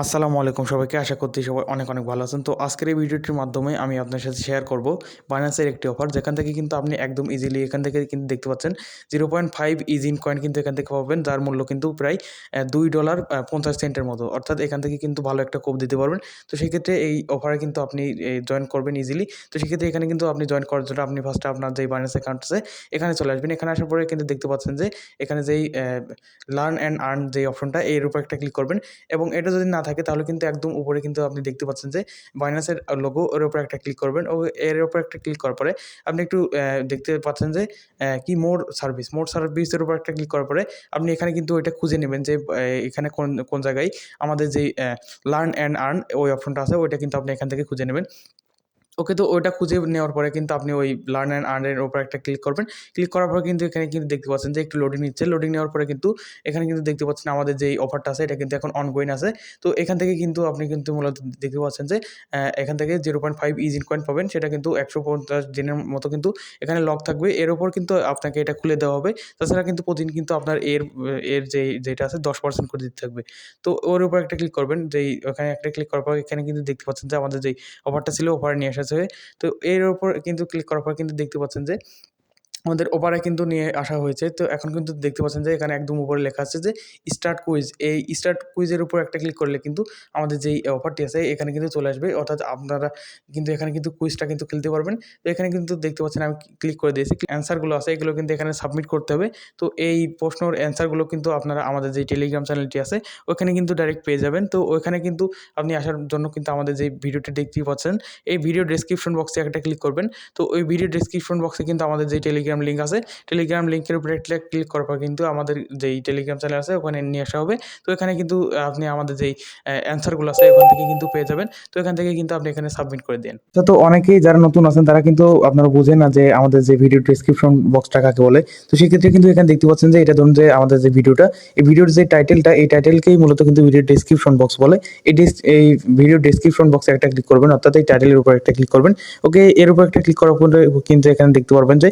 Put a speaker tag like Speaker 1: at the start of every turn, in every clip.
Speaker 1: আসসালামু আলাইকুম সবাইকে। আশা করতে সবাই অনেক অনেক ভালো আছেন। তো আজকের এই ভিডিওটির মাধ্যমে আমি আপনার সাথে শেয়ার করব বাইন্যান্সের একটি অফার যেখান থেকে কিন্তু আপনি একদম ইজিলি এখান থেকে কিন্তু দেখতে পাচ্ছেন জিরো পয়েন্ট ফাইভ ইজিন কয়েন কিন্তু এখান থেকে পাবেন, যার মূল্য কিন্তু প্রায় দুই ডলার পঞ্চাশ সেন্টের মতো। অর্থাৎ এখান থেকে কিন্তু ভালো একটা কোপ দিতে পারবেন। তো সেক্ষেত্রে এই অফারে কিন্তু আপনি জয়েন করবেন ইজিলি তো সেক্ষেত্রে এখানে কিন্তু আপনি জয়েন করার জন্য আপনি ফার্স্টে আপনার যেই বাইন্যান্স অ্যাকাউন্ট আছে, এখানে চলে আসবেন। এখানে আসার পরে কিন্তু দেখতে পাচ্ছেন যে, এখানে যেই লার্ন অ্যান্ড আর্ন যেই অপশনটা এর উপর একটা ক্লিক করবেন। এবং এটা যদি না থাকে, তাহলে কিন্তু একদম উপরে কিন্তু আপনি দেখতে পাচ্ছেন যে বাইনাসের লোগো এর উপর একটা ক্লিক করবেন। ও এর উপর একটা ক্লিক করার পরে আপনি একটু দেখতে পাচ্ছেন যে কি মোর সার্ভিস মোর সার্ভিসের উপর একটা ক্লিক করার পরে আপনি এখানে কিন্তু ওইটা খুঁজে নেবেন যে এখানে কোন কোন জায়গায় আমাদের যে লার্ন অ্যান্ড আর্ন ওই অপশনটা আছে, ওইটা কিন্তু আপনি এখান থেকে খুঁজে নেবেন। ওকে তো ওইটা খুঁজে নেওয়ার পরে কিন্তু আপনি ওই লার্ন অ্যান্ড আর্নের উপর একটা ক্লিক করবেন। ক্লিক করার পরে কিন্তু এখানে কিন্তু দেখতে পাচ্ছেন যে একটু লোডিং নিচ্ছে। লোডিং নেওয়ার পরে কিন্তু এখানে কিন্তু দেখতে পাচ্ছেন আমাদের যেই অফারটা আছে, এটা কিন্তু এখন অনগোয়িং আছে। তো এখান থেকে কিন্তু আপনি কিন্তু মূলত দেখতে পাচ্ছেন যে এখান থেকে জিরো পয়েন্ট ফাইভ ইজিন কয়েন পাবেন। সেটা কিন্তু একশো পঞ্চাশ দিনের মতো কিন্তু এখানে লক থাকবে। এর ওপর কিন্তু আপনাকে এটা খুলে দেওয়া হবে। তাছাড়া কিন্তু প্রতিদিন কিন্তু আপনার এর এর যে যেটা আছে দশ পার্সেন্ট করে দিতে থাকবে। তো ওর উপর একটা ক্লিক করবেন। যেই ওখানে একটা ক্লিক করার পর এখানে কিন্তু দেখতে পাচ্ছেন যে আমাদের যেই অফারটা ছিল অফার নিয়ে আসা হয়েছে তো এর ওপর কিন্তু ক্লিক করার পর কিন্তু দেখতে পাচ্ছেন যে আমাদের ওপারে কিন্তু নিয়ে আসা হয়েছে। তো এখন কিন্তু দেখতে পাচ্ছেন যে এখানে একদম উপরে লেখা আছে যে, স্টার্ট কুইজ। এই স্টার্ট কুইজের উপর একটা ক্লিক করলে কিন্তু আমাদের যেই অফারটি আছে, এখানে কিন্তু চলে আসবে। অর্থাৎ আপনারা কিন্তু এখানে কিন্তু কুইজটা কিন্তু খেলতে পারবেন। তো এখানে কিন্তু দেখতে পাচ্ছেন আমি ক্লিক করে দিয়েছি। অ্যান্সারগুলো আছে, এগুলো কিন্তু এখানে সাবমিট করতে হবে। তো এই প্রশ্নর অ্যান্সারগুলো কিন্তু আপনারা আমাদের যে টেলিগ্রাম চ্যানেলটি আছে, ওখানে কিন্তু ডাইরেক্ট পেয়ে যাবেন। তো ওইখানে কিন্তু আপনি আসার জন্য কিন্তু আমাদের যে ভিডিওটি দেখতেই পাচ্ছেন, এই ভিডিও ডেসক্রিপশন বক্সে একটা ক্লিক করবেন। তো ওই ভিডিও ডেসক্রিপশন বক্সে কিন্তু আমাদের যে টেলিগ্রাম লিঙ্ক আছে। টেলিগ্রাম লিঙ্কের উপরে ক্লিক করার পর কিন্তু আমাদের যেই টেলিগ্রাম চ্যানেল আছে, ওখানে নিয়ে আসা হবে। তো এখানে কিন্তু আপনি আমাদের যেই অ্যান্সারগুলো আছে, ওখান থেকে কিন্তু পেয়ে যাবেন। তো এখান থেকে কিন্তু আপনি এখানে সাবমিট করে দেন। তো অনেকেই যারা নতুন আছেন, তারা কিন্তু আপনারা বুঝেন না যে আমাদের যে ভিডিও ডেসক্রিপশন বক্সটা কাকে বলে। তো সেক্ষেত্রে কিন্তু এখানে দেখতে পাচ্ছেন যে এটা ধরুন যে আমাদের যে ভিডিওটা এই ভিডিওর যে টাইটেলটা এই টাইটেলকেই মূলত কিন্তু ভিডিও ডেসক্রিপশন বক্স বলে। এই এই ভিডিও ডেসক্রিপশন বক্সে একটা ক্লিক করবেন, অর্থাৎ এই টাইটেলের উপর একটা ক্লিক করবেন। ওকে এর উপর একটা ক্লিক করার পরে কিন্তু এখানে দেখতে পারবেন যে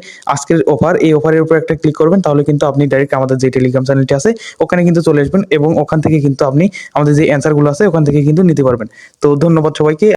Speaker 1: আজকের অফার এই অফারের উপর একটা ক্লিক করবেন, তাহলে কিন্তু আপনি ডাইরেক্ট আমাদের যে টেলিগ্রাম চ্যানেলটি আছে, ওখানে কিন্তু চলে আসবেন এবং ওখান থেকে কিন্তু আপনি আমাদের যে অ্যান্সারগুলো আছে, ওখান থেকে কিন্তু নিতে পারবেন। তো ধন্যবাদ সবাইকে।